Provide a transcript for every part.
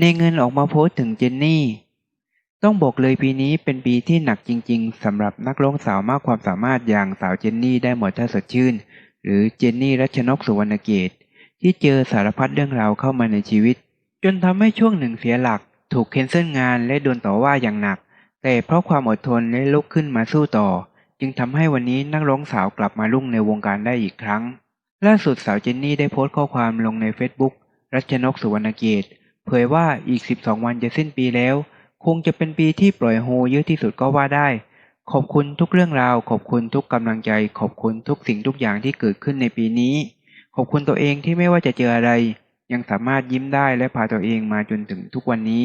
ในเงินออกมาโพสต์ถึงเจนนี่ ต้องบอกเลยปีนี้เป็นปีที่หนักจริงๆสำหรับนักร้องสาวมากความสามารถอย่างสาวเจนนี่ได้หมดท่าสดชื่น หรือเจนนี่รัชนกสุวรรณเกตที่เจอสารพัดเรื่องราวเข้ามาในชีวิต จนทำให้ช่วงหนึ่งเสียหลัก ถูกเคนเซิลงานและโดนต่อว่าอย่างหนัก แต่เพราะความอดทนและลุกขึ้นมาสู้ต่อ จึงทำให้วันนี้นักร้องสาวกลับมารุ่งในวงการได้อีกครั้ง ล่าสุดสาวเจนนี่ได้โพสต์ข้อความลงในเฟซบุ๊กรัชนกสุวรรณเกต เผยว่าอีก 12 วันจะสิ้นปีแล้ว คงจะเป็นปีที่ปล่อยโฮเยอะที่สุดก็ว่าได้ ขอบคุณทุกเรื่องราว ขอบคุณทุกกำลังใจ ขอบคุณทุกสิ่งทุกอย่างที่เกิดขึ้นในปีนี้ ขอบคุณตัวเองที่ไม่ว่าจะเจออะไร ยังสามารถยิ้มได้และพาตัวเองมาจนถึงทุกวันนี้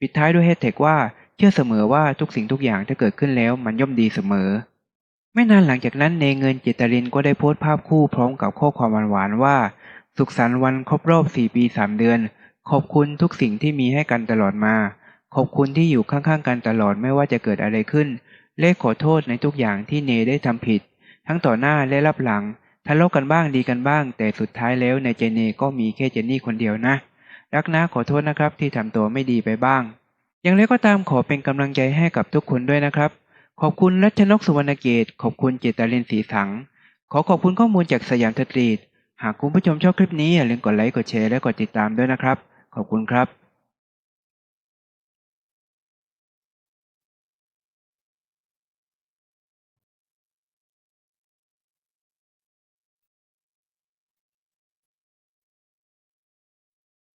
ปิดท้ายด้วยแฮชแท็กว่าเชื่อเสมอว่าทุกสิ่งทุกอย่างที่เกิดขึ้นแล้วมันย่อมดีเสมอ ไม่นานหลังจากนั้นเนเงินเจตรินก็ได้โพสต์ภาพคู่พร้อมกับข้อความหวานๆว่า สุขสันต์วันครบรอบ 4 ปี 3 เดือน ขอบคุณทุกสิ่งที่มีให้กันตลอดมา ขอบคุณที่อยู่ข้างๆกันตลอดไม่ว่าจะเกิดอะไรขึ้นและขอโทษในทุกอย่างที่เนได้ทำผิด ทั้งต่อหน้าและรับหลังทะเลาะกันบ้างดีกันบ้าง แต่สุดท้ายแล้วในใจเนก็มีแค่เจนนี่คนเดียวนะ รักนะขอโทษนะครับที่ทำตัวไม่ดีไปบ้าง อย่างไรก็ตามขอเป็นกำลังใจให้กับทุกคนด้วยนะครับ ขอบคุณรัชนกสุวรรณเกตขอบคุณเจตรินสีสัง ขอขอบคุณข้อมูลจากสยามสตรีทหากคุณผู้ชมชอบคลิปนี้อย่าลืมกดไลค์กดแชร์และกดติดตามด้วยนะครับ ขอบคุณครับ